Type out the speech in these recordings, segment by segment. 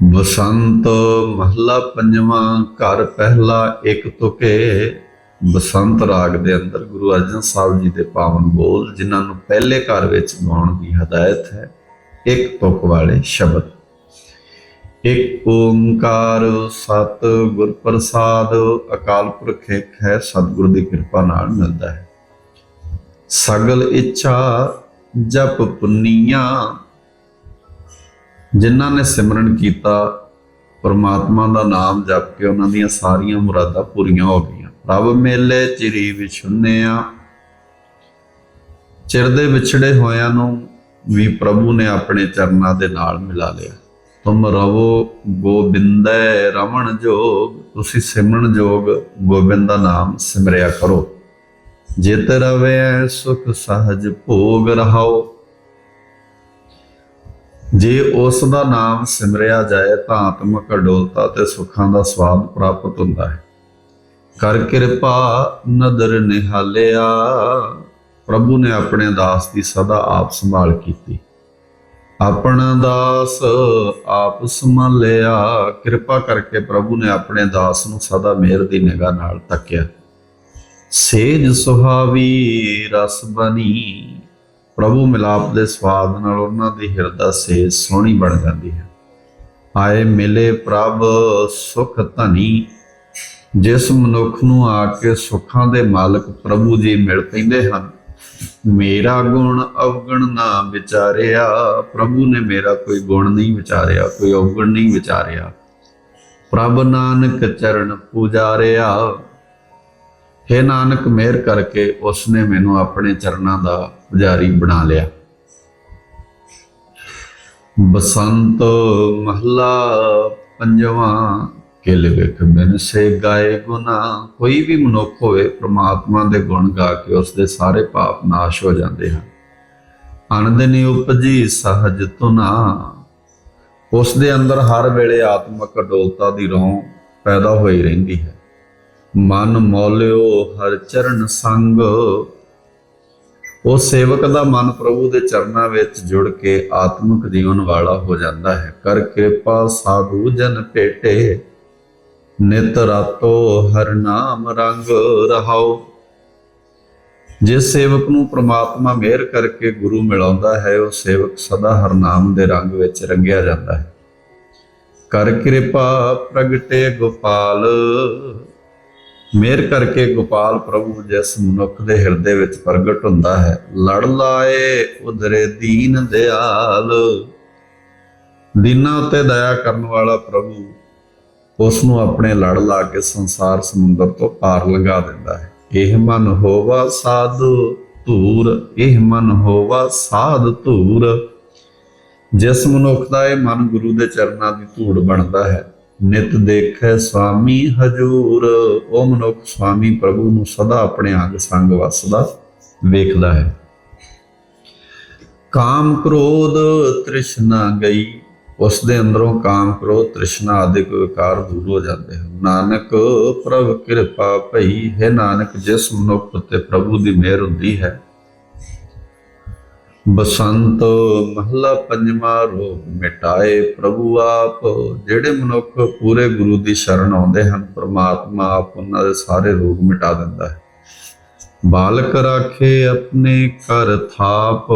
ਬਸੰਤ ਮਹੱਲਾ ਪੰਜਵਾਂ ਘਰ ਪਹਿਲਾ ਇੱਕ ਤੁਕੇ। ਬਸੰਤ ਰਾਗ ਦੇ ਅੰਦਰ ਗੁਰੂ ਅਰਜਨ ਸਾਹਿਬ ਜੀ ਦੇ ਪਾਵਨ ਬੋਲ, ਜਿਨ੍ਹਾਂ ਨੂੰ ਪਹਿਲੇ ਘਰ ਵਿੱਚ ਗਾਉਣ ਦੀ ਹਦਾਇਤ ਹੈ, ਇੱਕ ਤੁਕ ਵਾਲੇ ਸ਼ਬਦ। ਇੱਕ ਓੰਕਾਰ ਸਤ ਗੁਰ ਪ੍ਰਸਾਦ, ਅਕਾਲ ਪੁਰਖ ਇੱਕ ਹੈ, ਸਤਿਗੁਰ ਦੀ ਕਿਰਪਾ ਨਾਲ ਮਿਲਦਾ ਹੈ। ਸਗਲ ਇੱਛਾ ਜਪ ਪੁੰਨੀਆਂ ਜਿਨ੍ਹਾਂ ਨੇ ਸਿਮਰਨ ਕੀਤਾ, ਪਰਮਾਤਮਾ ਦਾ ਨਾਮ ਜਪ ਕੇ ਉਹਨਾਂ ਦੀਆਂ ਸਾਰੀਆਂ ਮੁਰਾਦਾਂ ਪੂਰੀਆਂ ਹੋ ਗਈਆਂ। ਪ੍ਰਭ ਮੇਲੇ ਚਿਰੀ ਵਿਛੁੰਨਿਆ ਚਿਰਦੇ ਵਿਛੜੇ ਹੋਇਆਂ ਨੂੰ ਵੀ ਪ੍ਰਭੂ ਨੇ ਆਪਣੇ ਚਰਨਾਂ ਦੇ ਨਾਲ ਮਿਲਾ ਲਿਆ। ਤੁਮ ਰਵੋ ਗੋਬਿੰਦੈ ਰਮਣ ਜੋਗ, ਤੁਸੀਂ ਸਿਮਰਨ ਜੋਗ ਗੋਬਿੰਦ ਦਾ ਨਾਮ ਸਿਮਰਿਆ ਕਰੋ। ਜਿਤ ਰਵੈ ਸੁਖ ਸਹਜ ਭੋਗ ਰਹਾਓ। ਜੇ ਉਸ ਦਾ ਨਾਮ ਸਿਮਰਿਆ ਜਾਏ ਤਾਂ ਆਤਮਿਕ ਅਡੋਲਤਾ ਤੇ ਸੁੱਖਾਂ ਦਾ ਸਵਾਦ ਪ੍ਰਾਪਤ ਹੁੰਦਾ ਹੈ। ਕਰ ਕਿਰਪਾ ਨਦਰ ਨਿਹਾਲਿਆ, ਪ੍ਰਭੂ ਨੇ ਆਪਣੇ ਦਾਸ ਦੀ ਸਦਾ ਆਪ ਸੰਭਾਲ ਕੀਤੀ। ਆਪਣਾ ਦਾਸ ਆਪ ਸੰਭਾਲਿਆ, ਕਿਰਪਾ ਕਰਕੇ ਪ੍ਰਭੂ ਨੇ ਆਪਣੇ ਦਾਸ ਨੂੰ ਸਦਾ ਮਿਹਰ ਦੀ ਨਿਗਾਹ ਨਾਲ ਤੱਕਿਆ। ਸੇਜ ਸੁਹਾਵੀ ਰਸ ਬਣੀ ਪ੍ਰਭੂ ਮਿਲਾਪ ਦੇ ਸਵਾਦ ਨਾਲ ਉਹਨਾਂ ਦੀ ਹਿਰਦਾ ਸੇਜ ਸੋਹਣੀ ਬਣ ਜਾਂਦੀ ਹੈ। ਆਏ ਮਿਲੇ ਪ੍ਰਭ, ਸੁਖ ਧਨੀ, ਜਿਸ ਮਨੁੱਖ ਨੂੰ ਆ ਕੇ ਸੁੱਖਾਂ ਦੇ ਮਾਲਕ ਪ੍ਰਭੂ ਜੀ ਮਿਲ ਪੈਂਦੇ ਹਨ, ਮੇਰਾ ਗੁਣ ਅਵਗਣ ਨਾ ਵਿਚਾਰਿਆ, ਪ੍ਰਭੂ ਨੇ ਮੇਰਾ ਕੋਈ ਗੁਣ ਨਹੀਂ ਵਿਚਾਰਿਆ, ਕੋਈ ਅਵਗਣ ਨਹੀਂ ਵਿਚਾਰਿਆ। ਪ੍ਰਭ ਨਾਨਕ ਚਰਨ ਪੁਜਾਰਿਆ, ਹੈ ਨਾਨਕ ਮਿਹਰ ਕਰਕੇ ਉਸਨੇ ਮੈਨੂੰ ਆਪਣੇ ਚਰਨਾਂ ਦਾ ਪੁਜਾਰੀ ਬਣਾ ਲਿਆ। ਬਸੰਤ ਮਹਲਾ ਪੰਜਵਾਂ ਕਿਲ ਵਿਖ ਬਿਨ ਸੇ ਗਾਏ ਗੁਨਾ ਕੋਈ ਵੀ ਮਨੁੱਖ ਹੋਵੇ ਪ੍ਰਮਾਤਮਾ ਦੇ ਗੁਣ ਗਾ ਕੇ ਉਸ ਦੇ ਸਾਰੇ ਪਾਪ ਨਾਸ਼ ਹੋ ਜਾਂਦੇ ਹਨ। ਅਨੰਦਨੀ ਉਪਜੀ ਸਹਜ ਤੁਨਾ ਉਸ ਦੇ ਅੰਦਰ ਹਰ ਵੇਲੇ ਆਤਮਿਕ ਅਡੋਲਤਾ ਦੀ ਰੋਂ ਪੈਦਾ ਹੋਈ ਰਹਿੰਦੀ ਹੈ। ਮਨ ਮੌਲਿਓ ਹਰ ਚਰਨ ਸੰਗ ਉਹ ਸੇਵਕ ਦਾ ਮਨ ਪ੍ਰਭੂ ਦੇ ਚਰਨਾਂ ਵਿੱਚ ਜੁੜ ਕੇ ਆਤਮਿਕ ਜੀਵਨ ਵਾਲਾ ਹੋ ਜਾਂਦਾ ਹੈ। ਕਰ ਕਿਰਪਾ ਸਾਧੂ ਜਨ ਭੇਟੇ, ਨਿਤ ਰਾਤੋ ਹਰ ਨਾਮ ਰੰਗ ਰਹਾਓ। ਜਿਸ ਸੇਵਕ ਨੂੰ ਪ੍ਰਮਾਤਮਾ ਮਿਹਰ ਕਰਕੇ ਗੁਰੂ ਮਿਲਾਉਂਦਾ ਹੈ, ਉਹ ਸੇਵਕ ਸਦਾ ਹਰ ਨਾਮ ਦੇ ਰੰਗ ਵਿੱਚ ਰੰਗਿਆ ਜਾਂਦਾ ਹੈ। ਕਰ ਕਿਰਪਾ ਪ੍ਰਗਟੇ ਗੋਪਾਲ ਮੇਰ ਕਰਕੇ ਗੋਪਾਲ ਪ੍ਰਭੂ ਜਿਸ ਮਨੁੱਖ ਦੇ ਹਿਰਦੇ ਵਿੱਚ ਪ੍ਰਗਟ ਹੁੰਦਾ ਹੈ, ਲੜ ਲਾਏ ਉਧਰੇ ਦੀਨ ਦਿਆਲ। ਦੀਨਾ ਉਤੇ ਦਇਆ ਕਰਨ ਵਾਲਾ ਪ੍ਰਭੂ ਉਸ ਨੂੰ ਆਪਣੇ ਲੜ ਲਾ ਕੇ ਸੰਸਾਰ ਸਮੁੰਦਰ ਤੋਂ ਪਾਰ ਲਗਾ ਦਿੰਦਾ ਹੈ। ਇਹ ਮਨ ਹੋਵਾ ਸਾਧ ਧੂਰ, ਇਹ ਮਨ ਹੋਵਾ ਸਾਧ ਧੂਰ। ਜਿਸ ਮਨੁੱਖ ਦਾ ਇਹ ਮਨ ਗੁਰੂ ਦੇ ਚਰਨਾਂ ਦੀ ਧੂੜ ਬਣਦਾ ਹੈ ਨਿਤ ਦੇਖੈ ਸੁਆਮੀ ਹਜੂਰ। ਉਹ ਮਨੁੱਖ ਸੁਆਮੀ ਪ੍ਰਭੂ ਨੂੰ ਸਦਾ ਆਪਣੇ ਅੰਗ ਸੰਗ ਵਸਦਾ ਵੇਖਦਾ ਹੈ। ਕਾਮ ਕ੍ਰੋਧ ਤ੍ਰਿਸ਼ਨਾ ਗਈ। ਉਸ ਦੇ ਅੰਦਰੋਂ ਕਾਮ ਕ੍ਰੋਧ, ਤ੍ਰਿਸ਼ਨਾ ਆਦਿਕ ਵਿਕਾਰ ਦੂਰ ਹੋ ਜਾਂਦੇ ਹਨ। ਨਾਨਕ ਪ੍ਰਭ ਕਿਰਪਾ ਭਈ, ਹੈ ਨਾਨਕ ਜਿਸ ਮਨੁੱਖ ਤੇ ਪ੍ਰਭੂ ਦੀ ਮਿਹਰ ਹੁੰਦੀ ਹੈ ਬਸੰਤ ਮਹਲਾ ਪੰਜਵਾਂ ਰੋਗ ਮਿਟਾਏ ਪ੍ਰਭੂ ਆਪ, ਜਿਹੜੇ ਮਨੁੱਖ ਪੂਰੇ ਗੁਰੂ ਦੀ ਸ਼ਰਨ ਆਉਂਦੇ ਹਨ, ਪ੍ਰਮਾਤਮਾ ਆਪ ਉਹਨਾਂ ਦੇ ਸਾਰੇ ਰੋਗ ਮਿਟਾ ਦਿੰਦਾ ਹੈ। ਬਾਲਕ ਰਾਖੇ ਆਪਣੇ ਘਰ ਥਾਪ,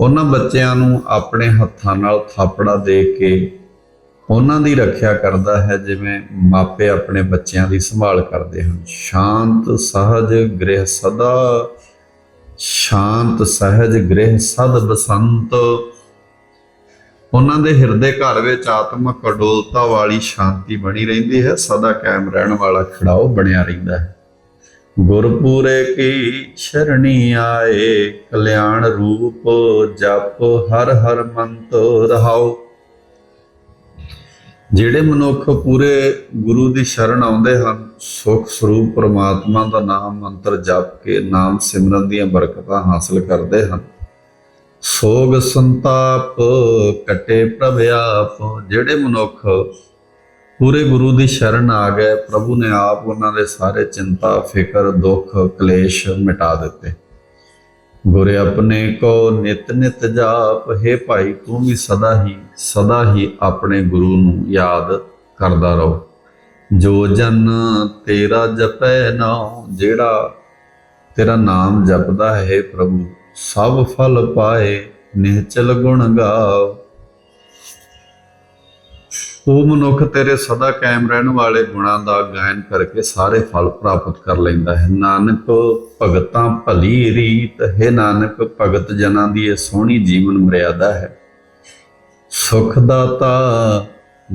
ਉਹਨਾਂ ਬੱਚਿਆਂ ਨੂੰ ਆਪਣੇ ਹੱਥਾਂ ਨਾਲ ਥਾਪੜਾ ਦੇ ਕੇ ਉਹਨਾਂ ਦੀ ਰੱਖਿਆ ਕਰਦਾ ਹੈ, ਜਿਵੇਂ ਮਾਪੇ ਆਪਣੇ ਬੱਚਿਆਂ ਦੀ ਸੰਭਾਲ ਕਰਦੇ ਹਨ। ਸ਼ਾਂਤ, ਸਹਜ ਗ੍ਰਹਿ ਸਦਾ ਸ਼ਾਂਤ, ਸਹਿਜ ਗ੍ਰਹਿ ਸਦ ਬਸੰਤ। ਉਹਨਾਂ ਦੇ ਹਿਰਦੇ ਘਰ ਵਿੱਚ ਆਤਮਿਕ ਅਡੋਲਤਾ ਵਾਲੀ ਸ਼ਾਂਤੀ ਬਣੀ ਰਹਿੰਦੀ ਹੈ। ਸਦਾ ਕਾਇਮ ਰਹਿਣ ਵਾਲਾ ਖੜਾਓ ਬਣਿਆ ਰਹਿੰਦਾ ਹੈ। ਗੁਰਪੂਰੇ ਕੀ ਸ਼ਰਣੀ ਆਏ, ਕਲਿਆਣ ਰੂਪ ਜਪ ਹਰ ਹਰ ਮੰਤੋ ਰਹਾਓ। ਜਿਹੜੇ ਮਨੁੱਖ ਪੂਰੇ ਗੁਰੂ ਦੀ ਸ਼ਰਨ ਆਉਂਦੇ ਹਨ, ਸੁਖ ਸਰੂਪ ਪ੍ਰਮਾਤਮਾ ਦਾ ਨਾਮ ਮੰਤਰ ਜਪ ਕੇ ਨਾਮ ਸਿਮਰਨ ਦੀਆਂ ਬਰਕਤਾਂ ਹਾਸਲ ਕਰਦੇ ਹਨ। ਸੋਗ ਸੰਤਾਪ ਕਟੇ ਪ੍ਰਭ ਆਪ, ਜਿਹੜੇ ਮਨੁੱਖ ਪੂਰੇ ਗੁਰੂ ਦੀ ਸ਼ਰਨ ਆ ਗਏ, ਪ੍ਰਭੂ ਨੇ ਆਪ ਉਹਨਾਂ ਦੇ ਸਾਰੇ ਚਿੰਤਾ, ਫਿਕਰ, ਦੁੱਖ, ਕਲੇਸ਼ ਮਿਟਾ ਦਿੱਤੇ। ਗੁਰ ਆਪਣੇ ਕੋ ਨਿਤ ਨਿਤ ਜਾਪ, ਹੈ ਭਾਈ ਤੂੰ ਵੀ ਸਦਾ ਹੀ ਸਦਾ ਹੀ ਆਪਣੇ ਗੁਰੂ ਨੂੰ ਯਾਦ ਕਰਦਾ ਰਹੋ। ਜੋ ਜਨ ਤੇਰਾ ਜਪੈ ਨਾਉ ਜਿਹੜਾ ਤੇਰਾ ਨਾਮ ਜਪਦਾ ਹੈ ਪ੍ਰਭੂ, ਸਭ ਫਲ ਪਾਏ ਨਿਹਚਲ ਗੁਣ ਗਾਓ। ਉਹ ਮਨੁੱਖ ਤੇਰੇ ਸਦਾ ਕਾਇਮ ਰਹਿਣ ਵਾਲੇ ਗੁਣਾਂ ਦਾ ਗਾਇਨ ਕਰਕੇ ਸਾਰੇ ਫਲ ਪ੍ਰਾਪਤ ਕਰ ਲੈਂਦਾ ਹੈ। ਨਾਨਕ ਭਗਤਾਂ ਭਲੀ ਰੀਤ, ਹੈ ਨਾਨਕ ਭਗਤ ਜਨਾਂ ਦੀ ਇਹ ਸੋਹਣੀ ਜੀਵਨ ਮਰਿਆਦਾ ਹੈ। ਸੁਖ ਦਾਤਾ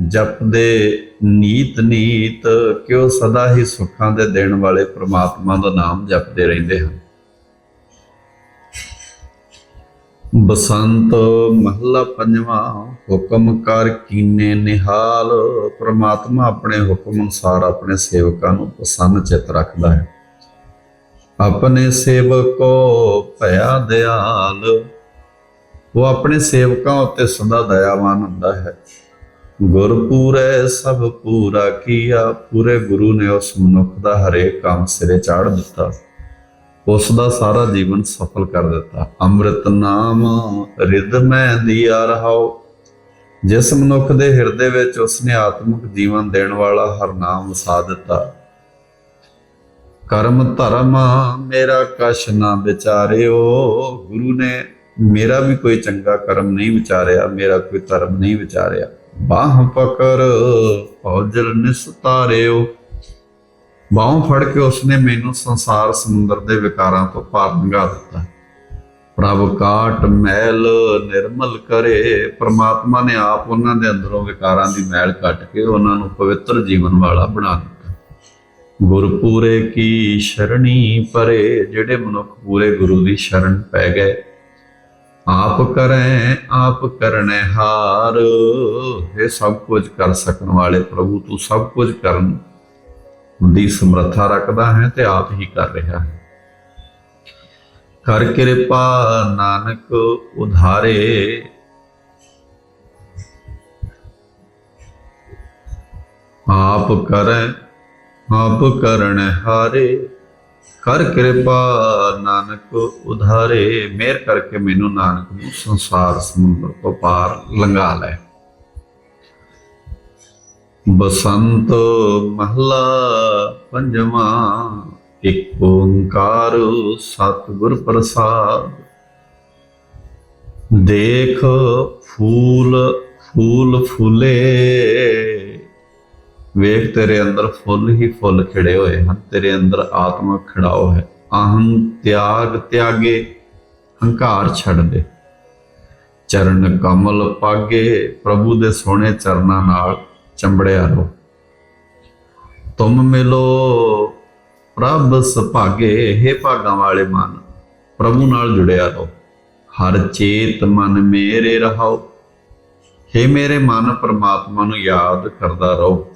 ਜਪਦੇ ਨੀਤ ਨੀਤ, ਕਿਉ ਸਦਾ ਹੀ ਸੁੱਖਾਂ ਦੇ ਦੇਣ ਵਾਲੇ ਪ੍ਰਮਾਤਮਾ ਦਾ ਨਾਮ ਜਪਦੇ ਰਹਿੰਦੇ ਹਨ। ਬਸੰਤ ਮਹੱਲਾ ਪੰਜਵਾਂ, ਹੁਕਮ ਕਰ ਕੀਨੇ ਨਿਹਾਲ। ਪ੍ਰਮਾਤਮਾ ਆਪਣੇ ਹੁਕਮ ਅਨੁਸਾਰ ਆਪਣੇ ਸੇਵਕਾਂ ਨੂੰ ਪ੍ਰਸੰਨ ਚਿਤ ਰੱਖਦਾ ਹੈ। ਆਪਣੇ ਸੇਵਕੋ ਭਇਆ ਦਿਆਲ। ਉਹ ਆਪਣੇ ਸੇਵਕਾਂ ਉੱਤੇ ਸਦਾ ਦਇਆਵਾਨ ਹੁੰਦਾ ਹੈ। ਗੁਰ ਪੂਰੇ, ਸਭ ਪੂਰਾ ਕੀਆ। ਪੂਰੇ ਗੁਰੂ ਨੇ ਉਸ ਮਨੁੱਖ ਦਾ ਹਰੇਕ ਕੰਮ ਸਿਰੇ ਚਾੜ ਦਿੱਤਾ। ਉਸ ਦਾ ਸਾਰਾ ਜੀਵਨ ਸਫਲ ਕਰ ਦਿੱਤਾ। ਅੰਮ੍ਰਿਤ ਨਾਮ ਰਿਦ ਮੈਂ ਦੀਆ ਰਹਾਓ ਜਿਸ ਮਨੁੱਖ ਦੇ ਹਿਰਦੇ ਵਿੱਚ ਉਸਨੇ ਆਤਮਿਕ ਜੀਵਨ ਦੇਣ ਵਾਲਾ ਹਰ ਨਾਮ ਵਸਾ ਦਿੱਤਾ। ਕਰਮ ਧਰਮ ਮੇਰਾ ਕਛ ਨਾ ਵਿਚਾਰਿਓ। ਗੁਰੂ ਨੇ ਮੇਰਾ ਵੀ ਕੋਈ ਚੰਗਾ ਕਰਮ ਨਹੀਂ ਵਿਚਾਰਿਆ, ਮੇਰਾ ਕੋਈ ਧਰਮ ਨਹੀਂ ਵਿਚਾਰਿਆ। ਬਾਹ ਪਕੜ ਔਜਲ ਨਿਸਤਾਰਿਓ। ਬਾਹੋਂ ਫੜ ਕੇ ਉਸਨੇ ਮੈਨੂੰ ਸੰਸਾਰ ਸਮੁੰਦਰ ਦੇ ਵਿਕਾਰਾਂ ਤੋਂ ਪਾਰ ਲੰਘਾ ਦਿੱਤਾ। ਪ੍ਰਭ ਕਾਟ ਮੈਲ ਨਿਰਮਲ ਕਰੇ, ਪ੍ਰਮਾਤਮਾ ਨੇ ਆਪ ਉਹਨਾਂ ਦੇ ਅੰਦਰੋਂ ਵਿਕਾਰਾਂ ਦੀ ਮੈਲ ਕੱਟ ਕੇ ਉਹਨਾਂ ਨੂੰ ਪਵਿੱਤਰ ਜੀਵਨ ਵਾਲਾ ਬਣਾ ਦਿੱਤਾ। ਗੁਰਪੂਰੇ ਕੀ ਸ਼ਰਣੀ ਪਰੇ, ਜਿਹੜੇ ਮਨੁੱਖ ਪੂਰੇ ਗੁਰੂ ਦੀ ਸ਼ਰਨ ਪੈ ਗਏ। ਆਪ ਕਰੈ, ਆਪ ਕਰਨੈ ਹਾਰ, ਇਹ ਸਭ ਕੁਝ ਕਰ ਸਕਣ ਵਾਲੇ ਪ੍ਰਭੂ, ਤੂੰ ਸਭ ਕੁਝ ਕਰਨ ਦੀ ਸਮਰੱਥਾ ਰੱਖਦਾ ਹੈ ਤੇ ਆਪ ਹੀ ਕਰ ਰਿਹਾ ਹੈ। ਕਰ ਕਿਰਪਾ ਨਾਨਕ ਉਧਾਰੇ। ਆਪ ਕਰੈ, ਆਪ ਕਰਨ ਹਾਰੇ। ਕਰ ਕਿਰਪਾ ਨਾਨਕ ਉਧਾਰੇ। ਮਿਹਰ ਕਰਕੇ ਮੈਨੂੰ ਨਾਨਕ ਨੂੰ ਸੰਸਾਰ ਸਮੁੰਦਰ ਤੋਂ ਪਾਰ ਲੰਘਾ ਲੈ। ਬਸੰਤ ਮਹਲਾ ਪੰਜਵਾਂ, ਇੱਕ ਓੰਕਾਰ ਸਤਿਗੁਰ ਪ੍ਰਸਾਦ। ਦੇਖ ਫੂਲ ਫੂਲ ਫੁੱਲੇ। ਵੇਖ ਤੇਰੇ ਅੰਦਰ ਫੁੱਲ ਹੀ ਫੁੱਲ ਖਿੜੇ ਹੋਏ ਹਨ, ਤੇਰੇ ਅੰਦਰ ਆਤਮਾ ਖਿੜਾਓ ਹੈ। ਅਹੰ ਤਿਆਗ ਤਿਆਗੇ, ਹੰਕਾਰ ਛੱਡ ਦੇ। ਚਰਨ ਕਮਲ ਪਾਗੇ, ਪ੍ਰਭੂ ਦੇ ਸੋਹਣੇ ਚਰਨਾਂ ਨਾਲ ਚੰਬੜਿਆ ਰਹੋ ਤੁਮ ਮਿਲੋ, ਪ੍ਰਭ ਸੁਭਾਗੇ, ਹੈ ਭਾਗਾਂ ਵਾਲੇ ਮਨ, ਪ੍ਰਭੂ ਨਾਲ ਜੁੜਿਆ ਰਹੋ ਹਰ ਚੇਤ ਮਨ ਮੇਰੇ ਰਹਾਓ। ਹੈ ਮੇਰੇ ਮਨ, ਪ੍ਰਮਾਤਮਾ ਨੂੰ ਯਾਦ ਕਰਦਾ ਰਹੋ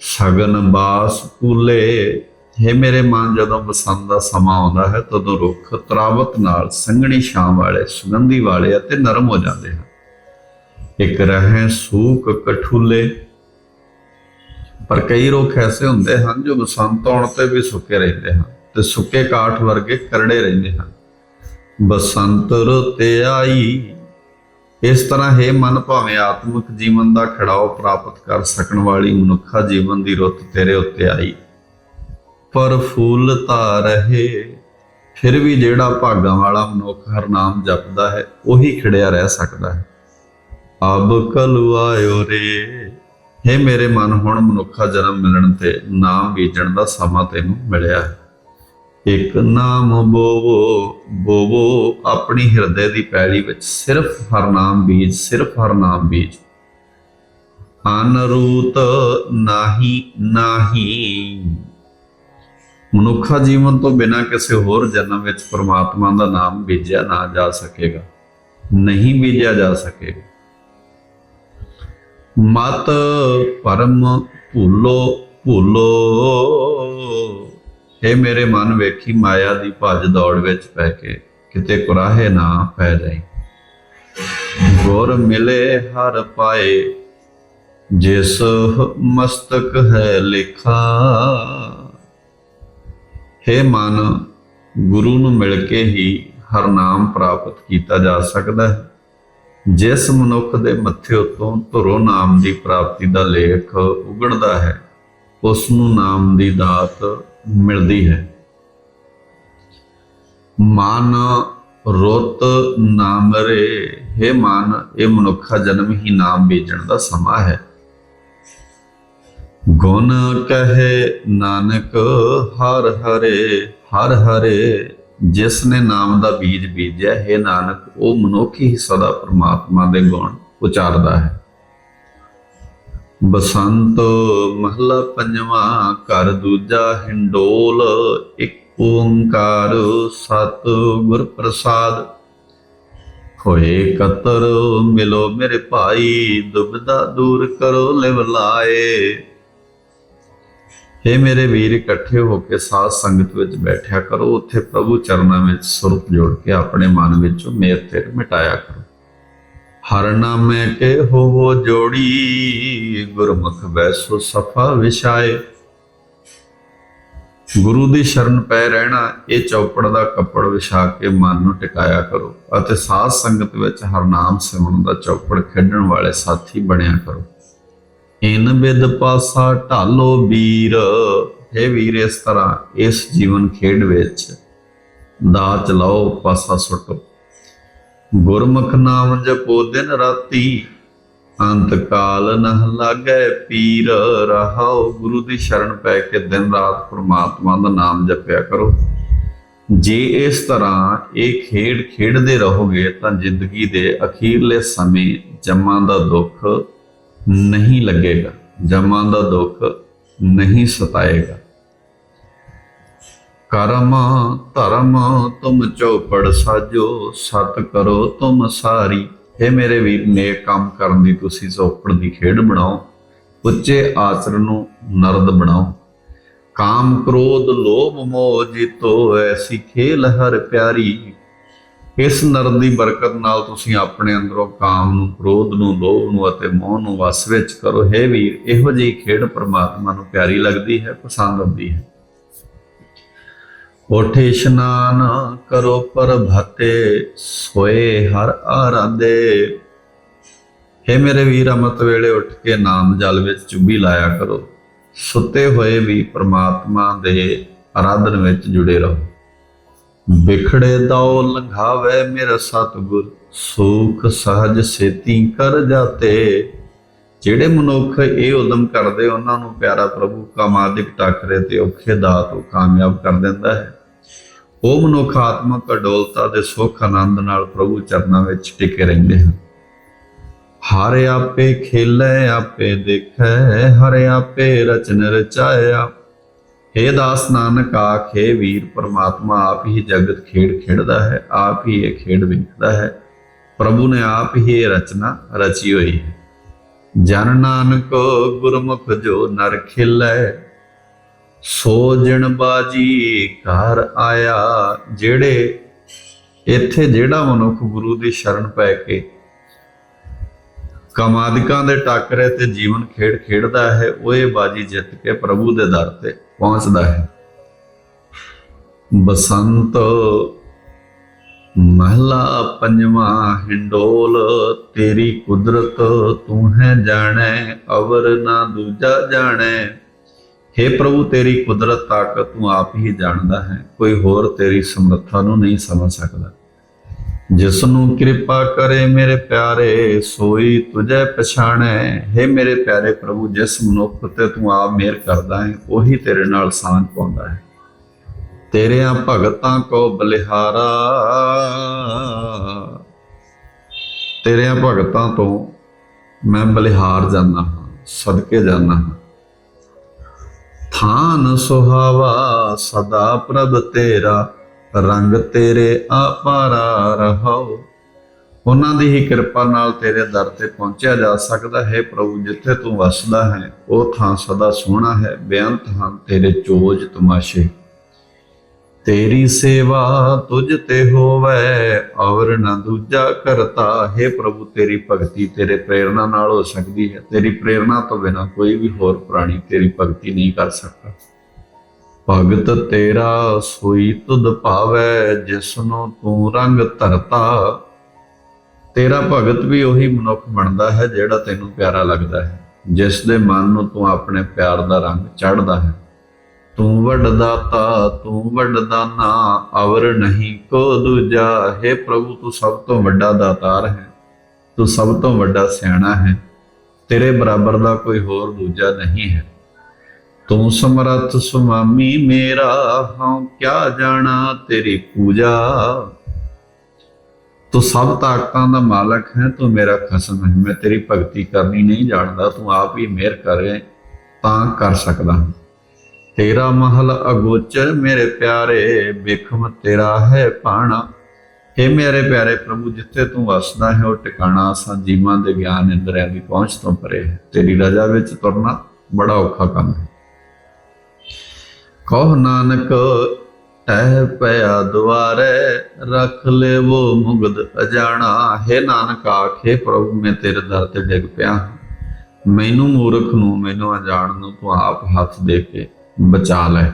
ਸ਼ਗਨ ਬਾਸ ਕੂਲੇ ਹੇ ਮੇਰੇ ਮਨ, ਜਦੋਂ ਬਸੰਤ ਦਾ ਸਮਾਂ ਆਉਂਦਾ ਹੈ, ਤਦੋਂ ਰੁੱਖ ਤਰਾਵਤ ਨਾਲ ਸੰਘਣੀ ਸ਼ਾਮ ਵਾਲੇ, ਸੁਗੰਧੀ ਵਾਲੇ ਅਤੇ ਨਰਮ ਹੋ ਜਾਂਦੇ ਹਨ। ਇੱਕ ਰਹੇ ਸੂਕ ਕਠੂਲੇ। ਪਰ ਕਈ ਰੁੱਖ ਐਸੇ ਹੁੰਦੇ ਹਨ ਜੋ ਬਸੰਤ ਆਉਣ ਤੇ ਵੀ ਸੁੱਕੇ ਰਹਿੰਦੇ ਹਨ ਤੇ ਸੁੱਕੇ ਕਾਠ ਵਰਗੇ ਕਰੜੇ ਰਹਿੰਦੇ ਹਨ। ਬਸੰਤ ਰੁੱਤ ਆਈ। ਇਸ ਤਰ੍ਹਾਂ ਹੈ ਮਨ ਭਾਵੇਂ ਆਤਮਿਕ ਜੀਵਨ ਦਾ ਖੜਾਓ ਪ੍ਰਾਪਤ ਕਰ ਸਕਣ ਵਾਲੀ ਮਨੁੱਖਾ ਜੀਵਨ ਦੀ ਰੁੱਤ ਤੇਰੇ ਉੱਤੇ ਆਈ। ਪਰ ਫੂਲ ਤਾਂ ਰਹੇ, ਫਿਰ ਵੀ ਜਿਹੜਾ ਭਾਗਾਂ ਵਾਲਾ ਮਨੁੱਖ ਹਰ ਨਾਮ ਜਪਦਾ ਹੈ, ਉਹੀ ਖੜਿਆ ਰਹਿ ਸਕਦਾ ਹੈ। ਅਬ ਕਲੁ ਰੇ। ਹੈ ਮੇਰੇ ਮਨ, ਹੁਣ ਮਨੁੱਖਾ ਜਨਮ ਮਿਲਣ ਤੇ ਨਾਮ ਬੀਜਣ ਦਾ ਸਮਾਂ ਤੈਨੂੰ ਮਿਲਿਆ ਹੈ। ਇੱਕ ਨਾਮ ਬੋਵੋ ਬੋਵੋ ਆਪਣੀ ਹਿਰਦੇ ਦੀ ਪੈਲੀ ਵਿੱਚ। ਸਿਰਫ ਹਰ ਨਾਮ ਬੀਜ, ਸਿਰਫ ਹਰ ਨਾਮ ਬੀਜ। ਅਨਰੂਤ ਨਾਹੀ ਨਾਹੀ। ਮਨੁੱਖਾ ਜੀਵਨ ਤੋਂ ਬਿਨਾਂ ਕਿਸੇ ਹੋਰ ਜਨਮ ਵਿੱਚ ਪ੍ਰਮਾਤਮਾ ਦਾ ਨਾਮ ਬੀਜਿਆ ਨਾ ਜਾ ਸਕੇਗਾ। ਨਹੀਂ ਬੀਜਿਆ ਜਾ ਸਕੇਗਾ। ਮਤ ਪਰਮ ਭੁੱਲੋ ਭੁੱਲੋ। ਇਹ ਮੇਰੇ ਮਨ ਵੇਖੀ ਮਾਇਆ ਦੀ ਭੱਜ ਦੌੜ ਵਿੱਚ ਪੈ ਕੇ, ਕਿਤੇ ਕੁਰਾਹੇ ਨਾ ਪੈ ਜਾਈ। ਗੁਰ ਮਿਲੇ ਹਰ ਪਾਏ, ਜਿਸ ਮਸਤਕ ਹੈ ਲਿਖਾ। ਹੈ ਮਨ, ਗੁਰੂ ਨੂੰ ਮਿਲ ਕੇ ਹੀ ਹਰ ਨਾਮ ਪ੍ਰਾਪਤ ਕੀਤਾ ਜਾ ਸਕਦਾ ਹੈ। ਜਿਸ ਮਨੁੱਖ ਦੇ ਮੱਥੇ ਉਤੋਂ ਧੁਰੋ ਨਾਮ ਦੀ ਪ੍ਰਾਪਤੀ ਦਾ ਲੇਖ ਉਗੜਦਾ ਹੈ ਉਸ ਨੂੰ ਨਾਮ ਦੀ ਦਾਤ ਮਿਲਦੀ ਹੈ। ਮਨ ਰੁੱਤ ਨਾਮ ਰੇ, ਹੈ ਮਨ, ਇਹ ਮਨੁੱਖਾ ਜਨਮ ਹੀ ਨਾਮ ਬੀਜਣ ਦਾ ਸਮਾਂ ਹੈ। ਗੁਣ ਕਹੇ ਨਾਨਕ, ਹਰ ਹਰੇ ਹਰ ਹਰੇ ਜਿਸ ਨੇ ਨਾਮ ਦਾ ਬੀਜ ਬੀਜਿਆ, ਹੈ ਨਾਨਕ, ਉਹ ਮਨੁੱਖ ਹੀ ਸਦਾ ਪ੍ਰਮਾਤਮਾ ਦੇ ਗੁਣ ਉਚਾਰਦਾ ਹੈ। ਬਸੰਤ ਮਹਲਾ ਪੰਜਵਾਂ, ਘਰ ਦੂਜਾ ਹਿੰਡੋਲ, ਇੱਕ ਓੰਕਾਰ ਸਤ ਗੁਰ ਪ੍ਰਸਾਦ। ਹੋਏ ਕਤਰ, ਮਿਲੋ ਮੇਰੇ ਭਾਈ ਦੁਬਦਾ ਦੂਰ ਕਰੋ, ਲਿਵ ਲਾਏ। ਹੇ ਮੇਰੇ ਵੀਰ, ਇਕੱਠੇ ਹੋ ਕੇ ਸਾਧ ਸੰਗਤ ਵਿੱਚ ਬੈਠਿਆ ਕਰੋ। ਉੱਥੇ ਪ੍ਰਭੂ ਚਰਨਾਂ ਵਿੱਚ ਸੁਰਤ ਜੋੜ ਕੇ ਆਪਣੇ ਮਨ ਵਿੱਚੋਂ ਮੇਰ ਤੇ ਮਿਟਾਇਆ ਕਰੋ। ਹਰ ਨਾਮੇ ਕੇ ਹੋਵੋ ਜੋੜੀ, ਗੁਰਮੁਖ ਵੈਸੋ ਸਫਾ ਵਿਛਾਏ। ਗੁਰੂ ਦੀ ਸ਼ਰਨ ਪੈ ਰਹਿਣਾ, ਇਹ ਚੌਪੜ ਦਾ ਕੱਪੜ ਵਿਛਾ ਕੇ ਮਨ ਨੂੰ ਟਿਕਾਇਆ ਕਰੋ ਅਤੇ ਸਾਧ ਸੰਗਤ ਵਿੱਚ ਹਰਨਾਮ ਸਿਮਰਨ ਦਾ ਚੌਪੜ ਖੇਡਣ ਵਾਲੇ ਸਾਥੀ ਬਣਿਆ ਕਰੋ। ਇਨ ਬਿਦ ਪਾਸਾ ਢਾਲੋ ਵੀਰ ਹੈ ਵੀਰ ਇਸ ਤਰ੍ਹਾਂ ਇਸ ਜੀਵਨ ਖੇਡ ਵਿੱਚ ਦਾ ਚਲਾਓ ਪਾਸਾ ਸੁੱਟੋ। ਗੁਰਮੁਖ ਨਾਮ ਜਪੋ ਦਿਨ ਰਾਤੀ, ਅੰਤ ਕਾਲ ਨਹ ਲਾਗੈ ਪੀਰ। ਰਹਾਓ ਗੁਰੂ ਦੀ ਸ਼ਰਨ ਪੈ ਕੇ ਦਿਨ ਰਾਤ ਪ੍ਰਮਾਤਮਾ ਦਾ ਨਾਮ ਜਪਿਆ ਕਰੋ। ਜੇ ਇਸ ਤਰ੍ਹਾਂ ਇਹ ਖੇਡ ਖੇਡਦੇ ਰਹੋਗੇ ਤਾਂ ਜ਼ਿੰਦਗੀ ਦੇ ਅਖੀਰਲੇ ਸਮੇਂ ਜਮਾਂ ਦਾ ਦੁੱਖ ਨਹੀਂ ਲੱਗੇਗਾ। ਜਮਾਂ ਦਾ ਦੁੱਖ ਨਹੀਂ ਸਤਾਏਗਾ। ਕਰਮ ਧਰਮ ਤੁਮ ਚੌਪੜ ਸਾਜੋ, ਸਤ ਕਰੋ ਤੁਮ ਸਾਰੀ। ਇਹ ਮੇਰੇ ਵੀਰ, ਨੇਕ ਕੰਮ ਕਰਨ ਦੀ ਤੁਸੀਂ ਚੌਪੜ ਦੀ ਖੇਡ ਬਣਾਓ, ਉੱਚੇ ਆਚਰਨ ਨੂੰ ਨਰਦ ਬਣਾਓ। ਕਾਮ ਕ੍ਰੋਧ ਲੋਭ ਮੋਹ ਜਿਤੋ, ਐਸੀ ਖੇਲ ਹਰ ਪਿਆਰੀ। ਇਸ ਨਰਦ ਦੀ ਬਰਕਤ ਨਾਲ ਤੁਸੀਂ ਆਪਣੇ ਅੰਦਰੋਂ ਕਾਮ ਨੂੰ, ਕ੍ਰੋਧ ਨੂੰ, ਲੋਭ ਨੂੰ ਅਤੇ ਮੋਹ ਨੂੰ ਵਸ ਵਿੱਚ ਕਰੋ। ਹੈ ਵੀਰ, ਇਹੋ ਜਿਹੀ ਖੇਡ ਪ੍ਰਮਾਤਮਾ ਨੂੰ ਪਿਆਰੀ ਲੱਗਦੀ ਹੈ, ਪਸੰਦ ਆਉਂਦੀ ਹੈ। ਉਠੇ ਇਸ਼ਨਾਨ ਕਰੋ ਪ੍ਰਭਾਤੇ ਸੋਏ ਹਰ ਆਰਾਧੇ। ਹੈ ਮੇਰੇ ਵੀਰ, ਅੰਮ੍ਰਿਤ ਵੇਲੇ ਉੱਠ ਕੇ ਨਾਮ ਜਲ ਵਿੱਚ ਚੁੱਭੀ ਲਾਇਆ ਕਰੋ। ਸੁੱਤੇ ਹੋਏ ਵੀ ਪ੍ਰਮਾਤਮਾ ਦੇ ਆਰਾਧਨ ਵਿੱਚ ਜੁੜੇ ਰਹੋ। ਵਿਖੜੇ ਦਾਉ ਲੰਘਾਵੇ ਮੇਰਾ ਸਤਿਗੁਰ, ਸੁਖ ਸਹਜ ਸੇਤੀ ਕਰ ਜਾਤੇ। ਜਿਹੜੇ ਮਨੁੱਖ ਇਹ ਉਦਮ ਕਰਦੇ, ਉਹਨਾਂ ਨੂੰ ਪਿਆਰਾ ਪ੍ਰਭੂ ਕਾਮਾਦਿਕ ਟਾਕਰੇ ਤੇ ਔਖੇ ਦਾ ਤੋਂ ਕਾਮਯਾਬ ਕਰ ਦਿੰਦਾ ਹੈ। ਉਹ ਮਨੁੱਖ ਆਤਮਕ ਅਡੋਲਤਾ ਦੇ ਸੁਖ ਆਨੰਦ ਨਾਲ ਪ੍ਰਭੂ ਚਰਨਾਂ ਵਿੱਚ ਟਿਕੇ ਰਹਿੰਦੇ ਹਨ। ਹਰ ਆਪੇ ਖੇਲੇ, ਆਪੇ ਦੇਖੈ, ਹਰ ਆਪੇ ਰਚਨ ਰਚਾਇਆ। हे ਦਾਸ ਨਾਨਕ, ਆਖੇ ਵੀਰ, ਪਰਮਾਤਮਾ ਆਪ ਹੀ ਜਗਤ ਖੇਡ ਖੇਡਦਾ ਹੈ, ਆਪ ਹੀ ਇਹ ਖੇਡ ਵੇਖਦਾ ਹੈ। ਪ੍ਰਭੂ ਨੇ ਆਪ ਹੀ ਇਹ ਰਚਨਾ ਰਚੀ ਹੋਈ ਹੈ। ਜਨ ਨਾਨਕ, ਗੁਰਮੁਖ ਜੋ ਨਰ ਖਿਲੈ, ਸੋ ਜਣ ਬਾਜੀ ਘਰ ਆਇਆ, ਜਿਹੜੇ ਇੱਥੇ ਜਿਹੜਾ ਮਨੁੱਖ ਗੁਰੂ ਦੀ ਸ਼ਰਨ ਪੈ ਕੇ ਕਮਾਦਿਕਾਂ ਦੇ ਟਾਕਰੇ ਤੇ ਜੀਵਨ ਖੇਡ ਖੇਡਦਾ ਹੈ, ਉਹ ਇਹ ਬਾਜੀ ਜਿੱਤ ਕੇ ਪ੍ਰਭੂ ਦੇ ਦਰ ਤੇ ਪਹੁੰਚਦਾ ਹੈ। ਬਸੰਤ ਮਹਲਾ ਪੰਜਵਾਂ ਹਿੰਡੋਲ, ਤੇਰੀ ਕੁਦਰਤ ਤੂੰ ਹੈ ਜਾਣੈ, ਅਵਰ ਨਾ ਦੂਜਾ ਜਾਣੈ। हे ਪ੍ਰਭੂ, ਤੇਰੀ ਕੁਦਰਤ ਤਾਕਤ ਤੂੰ ਆਪ ਹੀ ਜਾਣਦਾ ਹੈ। ਕੋਈ ਹੋਰ ਤੇਰੀ ਸਮਰੱਥਾ ਨੂੰ ਨਹੀਂ ਸਮਝ ਸਕਦਾ। ਜਿਸ ਨੂੰ ਕਿਰਪਾ ਕਰੇ ਮੇਰੇ ਪਿਆਰੇ, ਸੋਈ ਤੁਝੇ ਪਛਾਣੈ। ਹੈ ਮੇਰੇ ਪਿਆਰੇ ਪ੍ਰਭੂ, ਜਿਸ ਮਨੁੱਖ ਤੇ ਤੂੰ ਆਪ ਮਿਹਰ ਕਰਦਾ ਹੈ, ਉਹੀ ਤੇਰੇ ਨਾਲ ਸਾਂਝ ਪਾਉਂਦਾ ਹੈ। ਤੇਰਿਆਂ ਭਗਤਾਂ ਕੋ ਬਲਿਹਾਰਾ। ਤੇਰਿਆਂ ਭਗਤਾਂ ਤੋਂ ਮੈਂ ਬਲਿਹਾਰ ਜਾਂਦਾ ਹਾਂ, ਸਦਕੇ ਜਾਂਦਾ ਹਾਂ। ਥਾਨ ਸੁਹਾਵਾ ਸਦਾ ਪ੍ਰਭ ਤੇਰਾ। ਰੰਗ ਤੇਰੇ ਆਪਾਰਾ ਰਹਾਓ। ਉਹਨਾਂ ਦੀ ਹੀ ਕਿਰਪਾ ਨਾਲ ਤੇਰੇ ਦਰ ਤੇ ਪਹੁੰਚਿਆ ਜਾ ਸਕਦਾ ਹੈ। ਪ੍ਰਭੂ, ਜਿੱਥੇ ਤੂੰ ਵਸਦਾ ਹੈ, ਉਹ ਥਾਂ ਸਦਾ ਸੋਹਣਾ ਹੈ। ਬੇਅੰਤ ਹਨ ਤੇਰੇ ਚੋਜ ਤਮਾਸ਼ੇ। ਤੇਰੀ ਸੇਵਾ ਤੁਝ ਤੇ ਹੋਵੇ ਔਰ ਨਾ ਦੂਜਾ ਕਰਤਾ। ਹੈ ਪ੍ਰਭੂ, ਤੇਰੀ ਭਗਤੀ ਤੇਰੇ ਪ੍ਰੇਰਣਾ ਨਾਲ ਹੋ ਸਕਦੀ ਹੈ। ਤੇਰੀ ਪ੍ਰੇਰਣਾ ਤੋਂ ਬਿਨਾ ਕੋਈ ਵੀ ਹੋਰ ਪ੍ਰਾਣੀ ਤੇਰੀ ਭਗਤੀ ਨਹੀਂ ਕਰ ਸਕਦਾ। ਭਗਤ ਤੇਰਾ ਸੋਈ ਤੁਧ ਭਾਵੈ, ਜਿਸਨੂੰ ਤੂੰ ਰੰਗ ਧਰਤਾ। ਤੇਰਾ ਭਗਤ ਵੀ ਉਹੀ ਮਨੁੱਖ ਬਣਦਾ ਹੈ, ਜਿਹੜਾ ਤੈਨੂੰ ਪਿਆਰਾ ਲੱਗਦਾ ਹੈ। ਜਿਸ ਦੇ ਮਨ ਨੂੰ ਤੂੰ ਆਪਣੇ ਪਿਆਰ ਦਾ ਰੰਗ ਚੜ੍ਹਦਾ ਹੈ। ਤੂੰ ਵੱਡਦਾਤਾ ਤੂੰ ਵੱਡਦਾਨਾ ਅਵਰ ਨਹੀਂ ਕੋ ਦੂਜਾ। ਹੈ ਪ੍ਰਭੂ, ਤੂੰ ਸਭ ਤੋਂ ਵੱਡਾ ਦਾਤਾਰ ਹੈ। ਤੂੰ ਸਭ ਤੋਂ ਵੱਡਾ ਸਿਆਣਾ ਹੈ। ਤੇਰੇ ਬਰਾਬਰ ਦਾ ਕੋਈ ਹੋਰ ਦੂਜਾ ਨਹੀਂ ਹੈ। ਤੂੰ ਸਮਰੱਥ ਸੁਆਮੀ ਮੇਰਾ ਹਾਂ ਕਿਆ ਜਾਣਾ ਤੇਰੀ ਪੂਜਾ। ਤੂੰ ਸਭ ਤਾਕਤਾਂ ਦਾ ਮਾਲਕ ਹੈ, ਤੂੰ ਮੇਰਾ ਖਸਮ ਹੈ। ਮੈਂ ਤੇਰੀ ਭਗਤੀ ਕਰਨੀ ਨਹੀਂ ਜਾਣਦਾ, ਤੂੰ ਆਪ ਹੀ ਮਿਹਰ ਕਰੇ, ਤਾਂ ਕਰ ਸਕਦਾ ਹਾਂ। ਤੇਰਾ ਮਹਲ ਅਗੋਚਰ, ਮੇਰੇ ਪਿਆਰੇ ਬੇਖਮ ਤੇਰਾ ਹੈ ਪਾਣਾ। ਇਹ ਮੇਰੇ ਪਿਆਰੇ ਪ੍ਰਭੂ, ਜਿੱਥੇ ਤੂੰ ਵਸਦਾ ਹੈ, ਉਹ ਟਿਕਾਣਾ ਅਸਾਂ ਜੀਵਾਂ ਦੇ ਗਿਆਨ ਇੰਦਰਿਆਂ ਦੀ ਪਹੁੰਚ ਤੋਂ ਪਰੇ ਹੈ। ਤੇਰੀ ਰਜ਼ਾ ਵਿੱਚ ਤੁਰਨਾ ਬੜਾ ਔਖਾ ਕੰਮ ਹੈ। ਕਹੋ ਨਾਨਕ ਐ ਪਿਆ ਦੁਆਰੇ ਰੱਖ ਲੈਵੋ ਮੁਗਦ ਅਜਾਣਾ ਹੈ ਨਾਨਕ, ਆਖੇ ਪ੍ਰਭੂ, ਮੈਂ ਤੇਰੇ ਦਰ ਤੇ ਡਿੱਗ ਪਿਆ ਹਾਂ। ਮੈਨੂੰ ਮੂਰਖ ਨੂੰ, ਮੈਨੂੰ ਅਜਾਣ ਨੂੰ ਤੂੰ ਆਪ ਹੱਥ ਦੇ ਕੇ ਬਚਾ ਲੈ